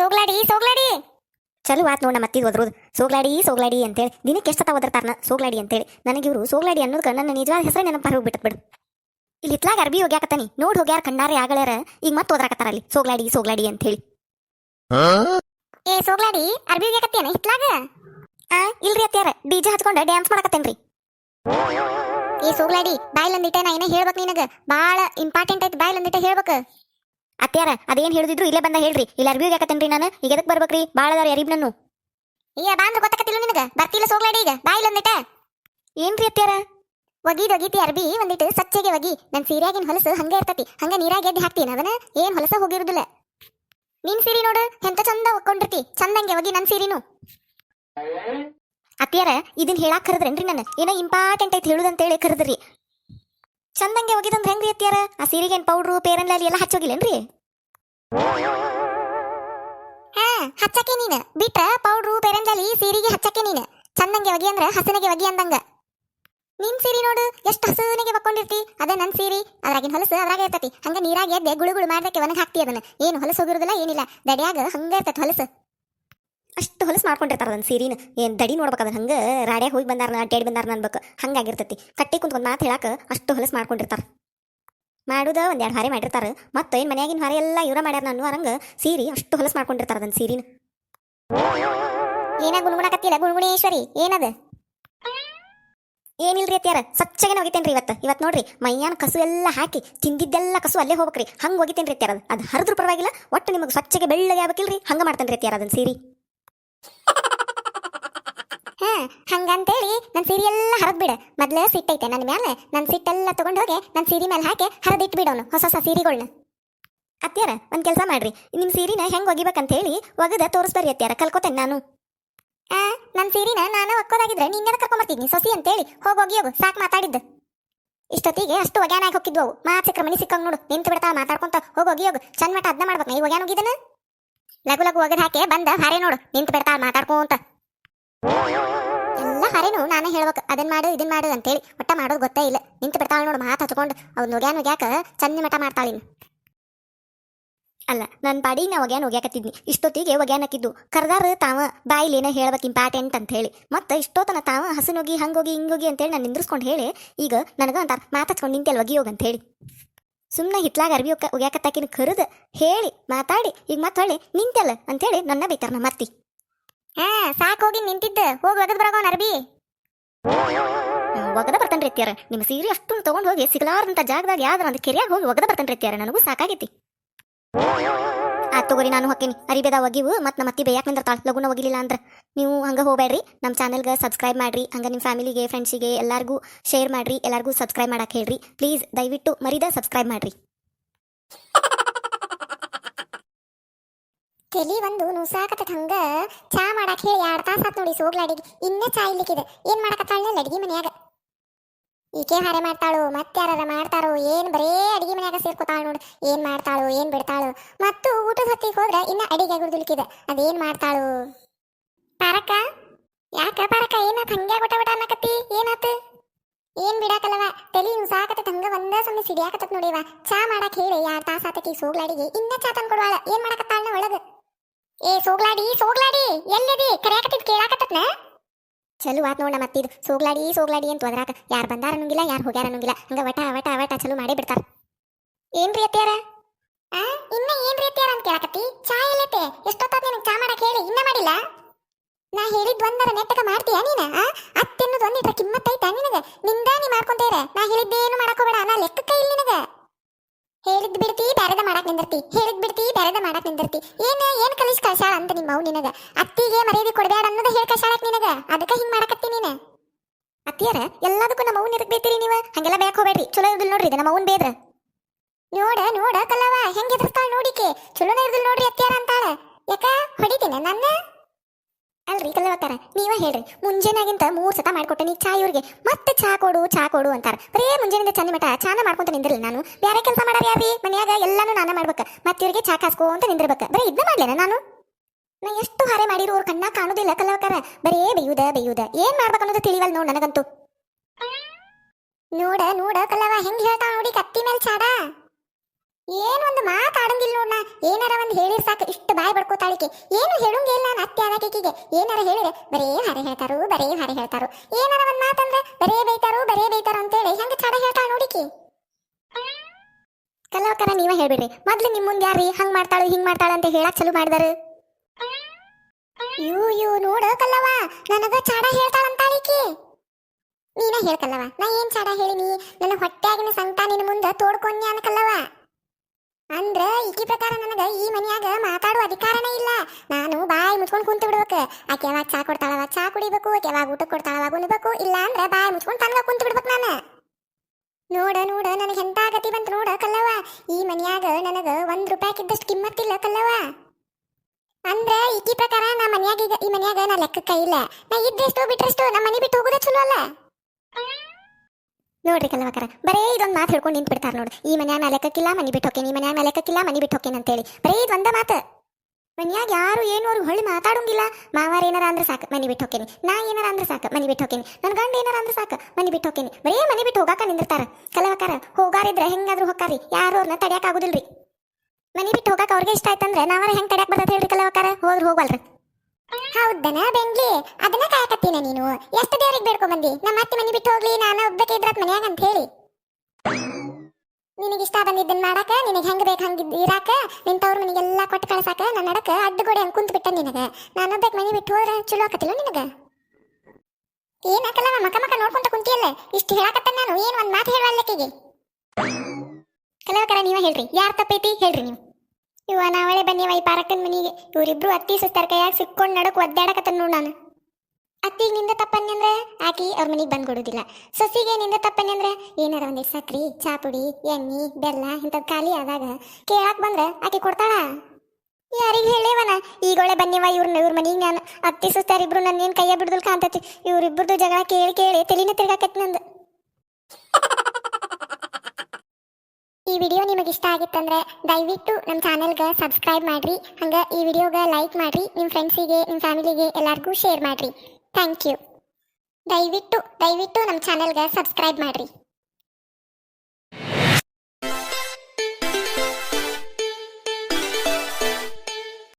ಸೋಗ್ಲಾಡಿ ಸೋಗ್ಲಾಡಿ. ಚಲೋ ಆತ್ ನೋಡ ಮತ್ತಿದ್ ಒದ್ರೋದು ಸೋಗ್ಲಾಡಿ ಸೋಗ್ಲಾಡಿ ಅಂತೇಳಿ. ದಿನಕ್ಕೆ ಎಷ್ಟು ಒದರ್ತಾರನ ಸೋಗ್ಲಾಡಿ ಅಂತೇಳಿ. ನನಗೆ ಇವರು ಸೋಗ್ಲಾಡಿ ಅನ್ನೋದು ನನ್ನ ನಿಜವಾದ ಹೆಸರು ನೆನಪು ಹೋಗ್ಬಿಟ್ಟು ಬಿಡು. ಇಲ್ಲಿ ಇತ್ಲಾಗ ಅರ್ಬಿ ಹೋಗ್ಯಾಕತ್ತಾನಿ. ನೋಡ್ ಹೋಗ್ಯಾರ ಕಣ್ಣಾರೆ ಆಗಳಾರ ಈಗ ಮತ್ತೆ ಓದ್ರಾಕತ್ತಾರ ಅಲ್ಲಿ. ಸೋಗ್ಲಾಡಿ ಸೋಗ್ಲಾಡಿ ಅಂತೇಳಿ. ಏ ಸೋಗ್ಲಾಡಿ ಅರ್ಬಿ ಹೋಗ್ಯಾಕತ್ತೇನ ಇತ್ಲಾಗ? ಆ ಇಲ್ರಿ ಅತ್ಯಾರ ಡಿಜೆ ಹಚ್ಕೊಂಡ ಡ್ಯಾನ್ಸ್ ಮಾಡಕತ್ತೇನ್ರಿ. ಏ ಸೋಗ್ಲಾಡಿ ಬಾಯ್ಲಂದಿಟ್ಟೆ ನಾ ಏನೇ ಹೇಳ್ಬೇಕು ನಿನಗ? ಬಾಳ ಇಂಪಾರ್ಟೆಂಟ್ ಐತಿ ಬಾಯ್ಲಂದಿಟ್ಟೆ ಹೇಳ್ಬೇಕು. ಅತ್ಯಾರ ಅದೇನ್ ಹೇಳಿದ್ರು ಇಲ್ಲೇ ಬಂದ ಹೇಳ್ರಿ. ಇಲ್ಲ ಅರ್ಬಿ ಯಾಕತ್ತೇನ್ರಿ ನಾನು? ಈಗ ಎದಕ್ ಬರ್ಬೇಕ್ರಿ? ಬಾಳ ಅದಾರ ಯಾರಿಬ್ ನಾನು ಈಗ ಬಾ ಅಂದ್ರೆ ಗೊತ್ತಾಕತ್ತಿಲ್ಲ ನಿನಗ. ಬರ್ತಿಲ್ಲ ಸೋಗ್ಲಾಡಿ ಈಗ. ಬಾಯ್ಲಂದಿಟ್ಟ ಏನ್ರಿ ಅತ್ಯಾರ ಒಗಿದ ಒಗಿತಿ ಅರ್ಬಿ ಒಂದಿಟ್ಟು ಸಚ್ಚಗೆ ಒಗಿ. ನನ್ ಸೀರೆಯಾಗಿನ ಹೊಲಸು ಹಂಗ ಇರ್ತತಿ. ಹಂಗ ನೀರಾಗಿ ಎದ್ದು ಹಾಕ್ತೀನಿ. ಅದನ್ನ ಏನ್ ಹೊಲಸ ಹೋಗಿರುದಿಲ್ಲ. ನಿನ್ ಸೀರೆ ನೋಡು ಎಂತ ಚಂದ ಒಕ್ಕೊಂಡಿರ್ತಿ. ಚಂದಂಗೆ ಒಗಿ ನನ್ನ ಸೀರಿನು. ಅತ್ತಿಯಾರ ಇದನ್ನ ಹೇಳಾಕ ಕರೆದ್ರೇನ್ರಿ ನಾನು ಏನೋ ಇಂಪಾರ್ಟೆಂಟ್ ಐತಿ ಹೇಳುದಂತೇಳಿ ಕರೆದ್ರಿ. ಚಂದಂಗೆ ಒಗಿದಂದ್ರ ಹೆಂಗ್ರಿ ಅತ್ತಿಯಾರ? ಆ ಸೀರೆಗೆ ಏನ್ ಪೌಡ್ರು ಪೇರನ್ ಲಾಲಿ ಎಲ್ಲ ಹಚ್ಚೋಗಿಲ್ಲೇನ್ರಿ? ಹಾ, ಹಚ್ಚಕ್ಕೆ ನೀನು. ಬಿಟ್ಟ ಪೌಡ್ರು ಪೇರನ್ ಲಾಲಿ ಸೀರೆಗೆ ಹಚ್ಚಕ್ಕೆ ನೀನು. ಚಂದಂಗೆ ಒಗಿ ಅಂದ್ರ ಹಸನಿಗೆ ಒಗಿ ಅಂದಂಗ. ನಿನ್ ಸೀರಿ ನೋಡು, ಎಷ್ಟು ಹಸನಿಗೆ ಬಕ್ಕೊಂಡಿರ್ತಿ ಅದೇ ನನ್ ಸೀರಿ, ಅದ್ರಾಗಿನ ಹೊಲಸು ಅದ್ರಾಗ ಇರ್ತತಿ. ಹಂಗ ನೀರಾಗ ಎದ್ದೆ ಗುಳುಗುಳು ಮಾಡ್ದಕ್ಕೆ ಒಣಗ್ ಹಾಕ್ತಿ ಅದನ್ನ. ಏನು ಹೊಲಸು ಹೋಗಿರೋದಿಲ್ಲ, ಏನಿಲ್ಲ. ದಡ್ಯಾಗ ಹಂಗ ಇರ್ತತಿ ಹೊಲಸು. ಅಷ್ಟು ಹೊಲಸು ಮಾಡ್ಕೊಂಡಿರ್ತಾರ ಅದನ್ನ ಸೀರಿನ. ಏನ್ ದಡಿ ನೋಡ್ಬೇಕು ಹಂಗ. ರಾಡ್ಯಾಗ ಹೋಗಿ ಬಂದಾರ ಅಡ್ಡಾಡಿ ಬಂದಾರ ಅನ್ಬೇಕು. ಹಂಗಾಗಿರ್ತೈತಿ ಕಟ್ಟಿ ಕುಂತ್ ಒಂದ್ ಮಾತು ಹೇಳಾಕ ಅಷ್ಟು ಹೊಲಸು ಮಾಡ್ಕೊಂಡಿರ್ತಾರ. ಮಾಡುದ ಒಂದ್ ಎರಡು ಹಾರೆ ಮಾಡಿರ್ತಾರ. ಮತ್ತೆ ಏನ್ ಮನ್ಯಾಗಿನ ಹಾರೆ ಎಲ್ಲ ಇವ್ರ ಮಾಡ್ಯಾರ ನಾನು ಹಂಗ ಸೀರಿ ಅಷ್ಟು ಹೊಲಸು ಮಾಡ್ಕೊಂಡಿರ್ತಾರ ಅದನ್ನ ಸೀರಿನ. ಏನ ಗುಣಗುಣಕತ್ತಿಲ್ಲ ಗುಣಗುಣೇಶ್ವರಿ? ಏನದ? ಏನಿಲ್ರಿ ಅತ್ಯಾರ ಸ್ವಚ್ಛಗೆ ಹೋಗಿತೇನ್ರಿ ಇವತ್ತು? ಇವತ್ತು ನೋಡ್ರಿ ಮೈಯಾನ ಕಸು ಎಲ್ಲ ಹಾಕಿ ತಿಂದಿದ್ದೆಲ್ಲ ಕಸು ಅಲ್ಲೇ ಹೋಗ್ಬೇಕ್ರಿ. ಹಂಗೆ ಒಗಿತೇನ್ರಿ ಅತ್ಯಾರ ಅದು. ಅದು ಹರಿದ್ರು ಪರವಾಗಿಲ್ಲ, ಒಟ್ಟು ನಿಮಗೆ ಸ್ವಚ್ಛಗೆ ಬೆಳ್ಳಗೆ ಆಗ್ಬೇಕಿಲ್ರಿ? ಹಂಗೆ ಮಾಡ್ತೇನ್ರಿ ಅತ್ಯಾರ ಅದನ್ನ ಸೀರಿ. ಹಾ ಹಂಗಂತೇಳಿ ನನ್ನ ಸೀರೆ ಎಲ್ಲ ಹರದ್ ಬಿಡ ಮೊದ್ಲೇ ಸಿಟ್ಟೈತೆ ನನ್ನ ಮ್ಯಾಲೆ. ನನ್ನ ಸಿಟ್ಟೆಲ್ಲ ತಗೊಂಡ್ ಹೋಗಿ ನನ್ನ ಸೀರೆ ಮೇಲೆ ಹಾಕಿ ಹರಿದಿಟ್ಟು ಬಿಡೋನು ಹೊಸ ಹೊಸ ಸೀರೆಗಳ್ನ. ಅತ್ಯಾರ ಒಂದು ಕೆಲಸ ಮಾಡ್ರಿ. ನಿಮ್ಮ ಸೀರಿನ ಹೆಂಗ್ ಒಗಿಬೇಕಂತ ಹೇಳಿ ಒಗದ ತೋರಿಸ್ಬರ್ರಿ ಅತ್ಯಾರ ಕಲ್ಕೋತೇನೆ ನಾನು. ಆ ನನ್ನ ಸೀರಿನ ನಾನು ಒಕ್ಕೋದಾಗಿದ್ರೆ ನಿನ್ನೆ ಕರ್ಕೊಂಬರ್ತೀನಿ, ಸೊಸಿ ಅಂತೇಳಿ. ಹೋಗಿ ಹೋಗಿ ಸಾಕು ಮಾತಾಡಿದ್ದು. ಇಷ್ಟೊತ್ತಿಗೆ ಅಷ್ಟು ಒಗ್ಯಾನಾಗಿ ಹೋಗಿದ್ವು ಮಾತ್ರ ಮನಿ ಸಿಕ್ಕಂಗ್ ನೋಡು ನಿಂತು ಬಿಡ್ತಾ ಮಾತಾಡ್ಕೊಂತ ಹೋಗಿ ಹೋಗಿ ಹೋಗು. ಚಂದ ಮಟ್ಟ ಅದನ್ನ ಮಾಡ್ಬೇಕು ಈ ಒಗ್ಯಾನ ಲಗು ಲಗು ಒಗದ್ ಹಾಕಿ ಬಂದ ಹರೆ ನೋಡು, ನಿಂತು ಬಿಡ್ತಾಳ ಮಾತಾಡ್ಕೊಂತ ಎಲ್ಲ ಹರೇನು ನಾನೇ ಹೇಳ್ಬೇಕು, ಅದನ್ ಮಾಡು, ಇದನ್ ಮಾಡು ಅಂತೇಳಿ ಒಟ್ಟ ಮಾಡೋದು ಗೊತ್ತೇ ಇಲ್ಲ. ನಿಂತು ಬಿಡ್ತಾಳ ನೋಡು, ಮಾತು ಹಚ್ಕೊಂಡು ಅವ್ ನುಗ್ಯಾ ನುಗ್ಯಾಕ ಚಂದ ಮಠ ಮಾಡ್ತಾಳಿನ ಅಲ್ಲ ನನ್ನ ಪಾಡಿ ನಾ ಒಗ್ಯಾನ ಒಗ್ಯಾಕತ್ತಿದ್ನಿ, ಇಷ್ಟೊತ್ತಿಗೆ ಒಗ್ಯಾನಕ್ಕಿದ್ದು ಕರ್ದಾರ ತಾವ ಬಾಯಿಲಿ ಏನೋ ಹೇಳ್ಬೇಕು ಇಂಪಾರ್ಟೆಂಟ್ ಅಂತ ಹೇಳಿ ಮತ್ತೆ ಇಷ್ಟೊತ್ತನ ತಾವ ಹಸನೋಗಿ, ಹಂಗೋಗಿ, ಹಿಂಗೋಗಿ ಅಂತೇಳಿ ನಾನು ನಿಂದ್ರಿಸ್ಕೊಂಡು ಹೇಳಿ, ಈಗ ನನಗ ಅಂತ ಮಾತಾಚ್ಕೊಂಡು ನಿಂತೆಲ್ಲ ಒಗಿ ಹೋಗಿ ಅಂತ ಹೇಳಿ ಸುಮ್ಮನೆ ಹಿತ್ಲಾಗ ಅರ್ಬಿ ಒಕ್ಕ ಒಗ್ಯಾಕತ್ತಾಕಿನ ಕರೆದು ಹೇಳಿ ಮಾತಾಡಿ ಈಗ ಮತ್ತೆ ಹೊಳ್ಳಿ ನಿಂತೆಲ್ಲ ಅಂತೇಳಿ ನನ್ನ ಬೈತಾರ ನಮ್ಮ ಅತ್ತಿ. ಹಾ ಸಾಕು ಹೋಗಿ ನಿಂತಿದ್ದ. ಹೋಗಿ ಒಗದ್ ಬರೋಣ ಅರ್ಬಿ. ಒಗದ ಬರ್ತನ್ ರೀತಿಯಾರ ನಿಮ್ಮ ಸೀರೆ ಅಷ್ಟು ತಗೊಂಡು ಹೋಗಿ ಸಿಗಲಾರದಂತ ಜಾಗದಾಗ ಯಾವ್ದಾರ ಒಂದು ಕೆರೆಯಾಗ ಹೋಗಿ ಒಗದ ಬರ್ತನ್ ರೀತಿಯಾರ ನನಗೂ ಸಾಕಾಗೈತಿ. ಆ, ತಗೋರಿ, ನಾನು ಹೊಕ್ಕೇನಿ. ಅರಿಬೇದ ಒಗಿವು ಮತ್ತು ನಮ್ಮ ಅತ್ತಿ ಬೇಯಾಕ ನಿಂದಿರ್ತಾಳ. ಲಗುನ ಒಗಿಲಿಲ್ಲ ಅಂದ್ರೆ ನೀವು ಹಂಗೆ ಹೋಗ್ಬೇಡ್ರಿ. ನಮ್ಮ ಚಾನಲ್ಗೆ ಸಬ್ಸ್ಕ್ರೈಬ್ ಮಾಡ್ರಿ. ಹಂಗೆ ನಿಮ್ಮ ಫ್ಯಾಮಿಲಿಗೆ ಫ್ರೆಂಡ್ಸಿಗೆ ಎಲ್ಲರಿಗೂ ಶೇರ್ ಮಾಡ್ರಿ. ಎಲ್ಲರಿಗೂ ಸಬ್ಸ್ಕ್ರೈಬ್ ಮಾಡಕ್ಕೆ ಹೇಳ್ರಿ. ಪ್ಲೀಸ್ ದಯವಿಟ್ಟು ಮರಿದ ಸಬ್ಸ್ಕ್ರೈಬ್ ಮಾಡ್ರಿ. ಕೆಲಿ ಒಂದು ನುಸಾಕತ್ತ ಹಂಗ. ಚಾ ಮಾಡಕ್ಕೆ ಹೇಳಿ ಎರಡು ತಾಸು ಆತ್ ನೋಡಿ ಸೋಗ್ಲಾಡಿಗೆ. ಇನ್ನ ಚಾ ಇಲ್ಲಿಕ್ಕಿದೆ. ಏನ್ ಮಾಡಕತ್ತಾಳ ಅಡಿಗೆ ಮನ್ಯಾಗ? ಈಕೆ ಹಾರೆ ಮಾಡ್ತಾಳು? ಮತ್ತಾರ ಮಾಡ್ತಾರೋ? ಏನ್ ಬರೇ ಅಡಿಗೆ ಮನ್ಯಾಗ ಸೇರ್ಕೋತಾಳ ನೋಡು. ಏನ್ ಮಾಡ್ತಾಳು? ಏನ್ ಬಿಡ್ತಾಳು? ಮತ್ತು ಊಟದ ಹೊತ್ತಿಗೆ ಹೋದ್ರ ಇನ್ನ ಅಡಿಗೆ ಗುಡ್ದುಲ್ಕಿದೆ ಅದೇನ್ ಮಾಡ್ತಾಳು? ಪಾರಕ್ಕ ಯಾಕ ಪಾರಕ್ಕ ಏನಾತ್ ಹಂಗ್ಯಾ ಗೊಟ ಗೊಟ ಅನ್ನಕತ್ತಿ? ಏನಾತ? ಏನ್ ಬಿಡಾಕಲ್ಲವ? ತಲಿ ನುಸಾಕತ್ತ ಹಂಗ ಒಂದ ಸಮಯ ಸಿಡಿಯಾಕತ್ತ ನೋಡಿವ ಚಾ ಮಾಡಕ್ ಹೇಳಿ ಯಾರ್ ತಾಸ ಆತಕಿ ಸೋಗ್ಲಾಡಿಗೆ. ಇನ್ನ ಚಾ ತಂದ್ಕೊಡ್ವಾಳ ಏನ್ ಮಾಡಕತ್ತಾಳ ಒಳಗ? ಏ ಸೋಗ್ಲಾಡಿ ಸೋಗ್ಲಾಡಿ. ಎಲ್ಲಿದಿ? ಕರೆಯಾಕತ್ತಿದ್ ಕೇಳಾಕತ್ತತ್ನ? ಚಲೋ ಆತ್ ನೋಡ ಮತ್ತಿದು ಸೋಗ್ಲಾಡಿ ಸೋಗ್ಲಾಡಿ ಅಂತ ಒದ್ರಾಕ ಯಾರು ಬಂದಾರ ಅನ್ನಂಗಿಲ್ಲ, ಯಾರು ಹೋಗ್ಯಾರ ಅನ್ನಂಗಿಲ್ಲ. ಹಂಗ ವಟ ವಟ ವಟ ಚಲೋ ಮಾಡೇ ಬಿಡ್ತಾರ. ಏನ್ರಿ ಅತ್ತಿಯಾರ? ಆ, ಇನ್ನ ಏನ್ರಿ ಅತ್ತಿಯಾರ ಅಂತ ಕೇಳಕತ್ತಿ? ಚಾ ಎಲ್ಲೈತೆ? ಎಷ್ಟೊತ್ತಾದ ನಿನಗೆ ಚಾ ಮಾಡಕ್ ಹೇಳಿ? ಇನ್ನ ಮಾಡಿಲ್ಲ? ನಾ ಹೇಳಿದ್ ಒಂದರ ನೆಟ್ಟಕ ಮಾಡ್ತೀಯ ನೀನ? ಅತ್ತೆನ್ನೋದು ಒಂದಿಟ್ರ ಕಿಮ್ಮತ್ ಐತ ನಿನಗ? ನಿಂದ ನೀ ಮಾಡ್ಕೊಂತೇರ ನಾ ಹೇಳಿದ್ದೇನು ಮಾಡಕೋಬೇಡ ನಾ ಲೆಕ್ಕಕ್ಕ ಇಲ್ಲ ನಿನಗ. ಹೇಳಿದ್ ಬಿಡ್ತಿ, ಬ್ಯಾರದ ಮಾಡಕ್ ನಿಂದಿರ್ತಿ. ಹೇಳಿದ್ ಬಿಡ್ತಿ, ಬ್ಯಾರದ ಮಾಡಕ್ ನಿಂದಿರ್ತಿ. ಏನ್ ಏನ್ ಕಲಿಸ್ ಕಳ್ಸಾಳ ಅಂತ ನಿಮ್ಮ ಮೌ ನಿನಗ. ಅತ್ತಿಗೆ ಮರ್ಯಾದೆ ಕೊಡಬೇಡ ಅನ್ನೋದು ಹೇಳ ಕಳ್ಸಾಳಕ್ ನಿನಗ. ಅದಕ್ಕೆ ಹಿಂಗ್ ಮಾಡಕತ್ತಿ ನೀನ? ಅತ್ತಿಯರ, ಎಲ್ಲದಕ್ಕೂ ನಮ್ಮ ಅವ್ನ ಎದಕ್ ನೀವು. ಹಂಗೆಲ್ಲ ಬೇಕ್ ಹೋಗ್ಬೇಡ್ರಿ. ಚಲೋ ಇರ್ದಿಲ್ಲ ನೋಡ್ರಿ ನಮ್ಮ ಅವ್ನ ಬೇದ್ರ. ನೋಡ ನೋಡ ಕಲ್ಲವ ಹೆಂಗ್ ಎದುರ್ತಾಳ ನೋಡಿಕೆ. ಚಲೋನೇ ಇರ್ದಿಲ್ಲ ನೋಡ್ರಿ ಅತ್ತಿಯರ ಅಂತಾಳ. ಯಾಕ? ಹೊಡಿತೀನಿ ನನ್ನ? ಅಲ್ರಿ ಕಲ್ಲವತ್ತಾರ ನೀವ ಹೇಳ್ರಿ. ಮುಂಜಾನಾಗಿಂತ ಮೂರ್ ಸತ ಮಾಡ್ಕೊಟ್ಟನಿ ಚಾ ಇವ್ರಿಗೆ. ಮತ್ತೆ ಚಾ ಕೊಡು ಚಾ ಕೊಡು ಅಂತಾರ. ಬರೇ ಮುಂಜಾನಿಂದ ಚಂದ ಮಟ ಚಾನ ಮಾಡ್ಕೊಂತ ನಿಂದ್ರಿ ನಾನು. ಬೇರೆ ಕೆಲಸ ಮಾಡಾರ ಯಾರ್ರಿ? ಮನ್ಯಾಗ ಎಲ್ಲಾನು ನಾನ ಮಾಡ್ಬೇಕ. ಮತ್ತೆ ಚಾ ಅಂತ ನಿಂದಿರ್ಬೇಕ. ಬರೀ ಇದ್ನ ಮಾಡ್ಲೇನ ನಾನು? ನಾ ಎಷ್ಟು ಹರೆ ಮಾಡಿರೋ ಅವ್ರ ಕಣ್ಣ ಕಾಣುದಿಲ್ಲ ಕಲಾಕಾರ. ಬರೇ ಬೇಯುದ ಬೇಯುದ. ಏನ್ ಮಾಡ್ಬೇಕು ಅನ್ನೋದು ತಿಳಿವಲ್ ನೋಡ್ ನನಗಂತೂ. ನೋಡ ನೋಡ ಕಲಾವ, ಹೆಂಗ್ ಹೇಳ್ತಾ ನೋಡಿ ಕತ್ತಿ ಮೇಲೆ ಚಾಡ. ಏನ್ ಒಂದು ಮಾತಾಡಂಗಿಲ್ಲ ನೋಡ್ನ ಏನಾರ ಒಂದ್ ಹೇಳಿರ್ ಸಾಕು, ಇಷ್ಟು ಬಾಯ್ ಬಡ್ಕೋತಾಳಿಕೆ. ಏನು ಹೇಳುಂಗಿಲ್ಲ ನಾನು ಅತ್ತೆ ಆದಾಕಿಗೆ ಏನಾರ ಹೇಳಿದ್ರೆ ಬರೇ ಹರೆ ಹೇಳ್ತಾರು, ಬರೇ ಹರೆ ಹೇಳ್ತಾರು. ಏನಾರ ಒಂದ್ ಮಾತಂದ್ರೆ ಬರೇ ಬೈತಾರು ಬರೇ ಬೈತಾರು ಅಂತೇಳಿ ಹೆಂಗೆ ಚಾಡ ಹೇಳ್ತಾಳ ನೋಡಿಕಿ ಕಲಾವಕರ ನೀವೇ ಹೇಳ್ಬಿಡ್ರಿ. ಮೊದ್ಲು ನಿಮ್ ಮುಂದೆ ಯಾರ್ರಿ ಹಂಗ್ ಮಾಡ್ತಾಳು, ಹಿಂಗ್ ಮಾಡ್ತಾಳ ಅಂತ ಹೇಳಕ್ ಚಲೋ ಮಾಡಿದಾರ? ಯೂ ಯೂ ನೋಡ ಕಲ್ಲವ ನನಗ ಚಾಡ ಈಕಿ ನೀನ ಹೇಳ್ಕಲ್ಲವ. ನಾ ಏನ್ ಚಾಡ ಹೇಳಿನಿ? ನನ್ನ ಹೊಟ್ಟ್ಯಾಗಿನ ಸಂತ ನಿನ್ನ ಮುಂದ ತೋಡ್ಕೊಂಡ್ಯ ಅನ್ಕಲ್ಲವ. ಅಂದ್ರ ಈಕಿ ಪ್ರಕಾರ ನನಗ ಈ ಮನ್ಯಾಗ ಮಾತಾಡುವ ಅಧಿಕಾರನೇ ಇಲ್ಲ. ನಾನು ಬಾಯಿ ಮುಚ್ಕೊಂಡು ಕುಂತು ಬಿಡ್ಬೇಕು ಆಕೆ ಯಾವಾಗ ಚಾ ಕೊಡ್ತಾಳವ, ಚಾ ಕುಡಿಬೇಕು ಯಾವಾಗ ಊಟ ಕೊಡ್ತಾಳವ, ಉಣ್ಬೇಕು, ಇಲ್ಲ ಅಂದ್ರೆ ಬಾಯಿ ಮುಚ್ಕೊಂಡು ತಂಗ ಕುಂತು ಬಿಡ್ಬೇಕು ನಾನು. ನೋಡ ನೋಡ, ನನಗೆ ಎಂತ ಆಗತಿ ಬಂತು ನೋಡ ಕಲ್ಲವ ಈ ಮನ್ಯಾಗ ನನಗ ಒಂದ್ ರೂಪಾಯಿಕಿದ್ದಷ್ಟು ಕಿಮ್ಮತ್ತಿಲ್ಲ ಕಲ್ಲವ ಅಂದ್ರ ಈಕಿ ಪ್ರಕಾರ ನಾ ಮನ್ಯಾಗ ಈಗ ಈ ಮನ್ಯಾಗ ನಾ ಲೆಕ್ಕಕ್ಕ ಇಲ್ಲ. ನಾ ಇದ್ದೆಷ್ಟು ಬಿಟ್ರೆಷ್ಟು ನಮ್ಮ ಮನೆ ಬಿಟ್ಟು ಹೋಗೋದ ಚಲೋ ಅಲ್ಲ? ನೋಡ್ರಿ ಕಲ್ಲವಕರ ಬರೇ ಇದೊಂದು ಮಾತು ಹೇಳ್ಕೊಂಡು ನಿಂತು ಬಿಡ್ತಾರ ನೋಡಿ. ಈ ಮನ್ಯಾಗ ನಾ ಲೆಕ್ಕಕ್ಕಿಲ್ಲ, ಮನಿ ಬಿಟ್ಟು ಹೋಕೇನಿ ಈ ಮನ್ಯಾಗ ನಾ ಲೆಕ್ಕಕ್ಕಿಲ್ಲ, ಮನಿ ಬಿಟ್ಟು ಹೋಕೇನಿ ಅಂತೇಳಿ. ಬರೇ ಇದು ಒಂದ ಮಾತು. ಮನ್ಯಾಗ ಯಾರು ಏನು ಅವ್ರು ಹೊಳ್ಳಿ ಮಾತಾಡೋಂಗಿಲ್ಲ. ಮಾವಾರ ಏನಾರ ಅಂದ್ರೆ ಸಾಕು, ಮನಿ ಬಿಟ್ಟು ಹೋಕೇನಿ ನಾ ಏನಾರ ಅಂದ್ರೆ ಸಾಕು, ಮನಿ ಬಿಟ್ಟು ಹೋಕೇನಿ ನನ್ನ ಗಂಡ ಏನಾರ ಅಂದ್ರೆ ಸಾಕು, ಮನಿ ಬಿಟ್ಟು ಹೋಕೇನಿ ಬರೇ ಮನಿ ಬಿಟ್ಟು ಹೋಗಾಕ ನಿಂದಿರ್ತಾರ. ಕಲವಕರ, ಹೋಗಾರಿದ್ರೆ ಹೆಂಗಾದ್ರೂ ಹೊಕ್ಕಾರಿ. ಯಾರು ಅವ್ರನ್ನ ತಡ್ಯಾಕ ಆಗುದಿಲ್ರಿ. ಮನಿ ಬಿಟ್ಟು ಹೋಗಾಕ ಅವ್ರಿಗೆ ಇಷ್ಟ ಆಯ್ತಂದ್ರೆ ನಾವ್ ಹೆಂಗ್ ತಡ್ಯಾಕ್ ಬರ್ತದೆ ಹೇಳ್ರಿ ಕಲವಕರ ಹೋದ್ರ ಹೋಗಲ್ರಿ ಹೌದನ ಬೆಂಗ್ಲಿ? ಅದನ್ನ ಕಾಯಕತ್ತೀನ ನೀನು? ಎಷ್ಟು ದೇವ್ರಿಗೆ ಬೇಡ್ಕೊ ಬಂದಿ ನಮ್ಮ ಅತ್ತೆ ಮನಿ ಬಿಟ್ಟು ಹೋಗ್ಲಿ, ನಾನು ಒಬ್ಬಕ್ಕೆ ಇದ್ರತ್ ಮನ್ಯಾಗ ಅಂತ ಹೇಳಿ. ನಿನಗೆ ಇಷ್ಟ ಬಂದಿದ್ದನ್ ಮಾಡಾಕ, ನಿನಗೆ ಹೆಂಗ್ ಬೇಕು ಹಂಗ ಇರಾಕ, ನಿಂತವ್ರ ಮನೆಗೆಲ್ಲ ಕೊಟ್ಟು ಕಳ್ಸಾಕ ನನ್ನ ನಡಕ ಅಡ್ಡಗೋಡೆ ಹಂಗ್ ಕುಂತ ಬಿಟ್ಟ ನಿನಗ. ನಾನೊಬ್ಬಕ್ಕೆ ಮನಿ ಬಿಟ್ಟು ಹೋದ್ರೆ ಚಲೋ ಆಕತಿಲ್ಲ ನಿನಗ? ಏನಾಕಲ್ಲ ಮಕ ಮಕ ನೋಡ್ಕೊಂತ ಕುಂತಿಯಲ್ಲ? ಇಷ್ಟು ಹೇಳಾಕತ್ತ ನಾನು, ಏನ್ ಒಂದ್ ಮಾತು ಹೇಳುವಲ್ಲಕ್ಕಿಗೆ? ಕಲವಕರ ನೀವೇ ಹೇಳ್ರಿ. ಯಾರ್ ತಪ್ಪೈತಿ? ಹೇಳ್ರಿ ನೀವು. ಇವ ನಾವಳೆ ಬನ್ನಿವ ಈ ಪಾರಕ್ಕನ ಮನಿಗೆ. ಇವರಿಬ್ರು ಅತ್ತಿ ಸುಸ್ತಾರ ಕೈಯಾಗ ಸಿಕ್ಕೊಂಡು ನಡಕ್ ಒದ್ದಾಡಕತ್ತ ನೋಡ್ ನಾನು. ಅತ್ತಿಗೆ ನಿಂದ ತಪ್ಪನ್ನಿ ಅಂದ್ರೆ ಆಕಿ ಅವ್ರ ಮನಿಗೆ ಬಂದ್ ಕೊಡುದಿಲ್ಲ ಸೊಸಿಗೆ ನಿಂದ ತಪ್ಪನ್ನಿ ಅಂದ್ರೆ ಏನಾರ ಒಂದಿಷ್ಟು ಸಕ್ರಿ ಚಾಪುಡಿ ಎಣ್ಣಿ, ಬೆಲ್ಲ ಇಂಥದ್ ಖಾಲಿ ಆದಾಗ ಕೇಳಾಕ್ ಬಂದ್ರ ಆಕಿ ಕೊಡ್ತಾಳ? ಯಾರಿಗೆ ಹೇಳೇವನ ಈಗೊಳೆ ಬನ್ನಿವ ಇವ್ರನ್ನ ಇವ್ರ ಮನಿಗೆ ನಾನು. ಅತ್ತಿ ಸುಸ್ತಾರ ಇಬ್ರು ನನ್ನೇನ್ ಕೈಯ ಬಿಡುದಿಲ್ಲ ಕಾಂತತಿ ಇವ್ರಿಬ್ರದ್ದು ಜಗಳ ಕೇಳಿ ಕೇಳಿ ತಲೆನ ತಿರ್ಗಾಕತ್ ನಂದು. ಈ ವಿಡಿಯೋ ನಿಮಗೆ ಇಷ್ಟ ಆಗಿತ್ತಂದ್ರೆ ದಯವಿಟ್ಟು ನಮ್ಮ ಚಾನೆಲ್ಗೆ ಸಬ್ಸ್ಕ್ರೈಬ್ ಮಾಡ್ರಿ, ಹಂಗ ಈ ವಿಡಿಯೋಗೆ ಲೈಕ್ ಮಾಡಿರಿ ನಿಮ್ಮ ಫ್ರೆಂಡ್ಸಿಗೆ ನಿಮ್ಮ ಫ್ಯಾಮಿಲಿಗೆ ಎಲ್ಲರಿಗೂ ಶೇರ್ ಮಾಡ್ರಿ. ಥ್ಯಾಂಕ್ ಯು ದಯವಿಟ್ಟು ದಯವಿಟ್ಟು ನಮ್ಮ ಚಾನೆಲ್ಗೆ ಸಬ್ಸ್ಕ್ರೈಬ್ ಮಾಡ್ರಿ.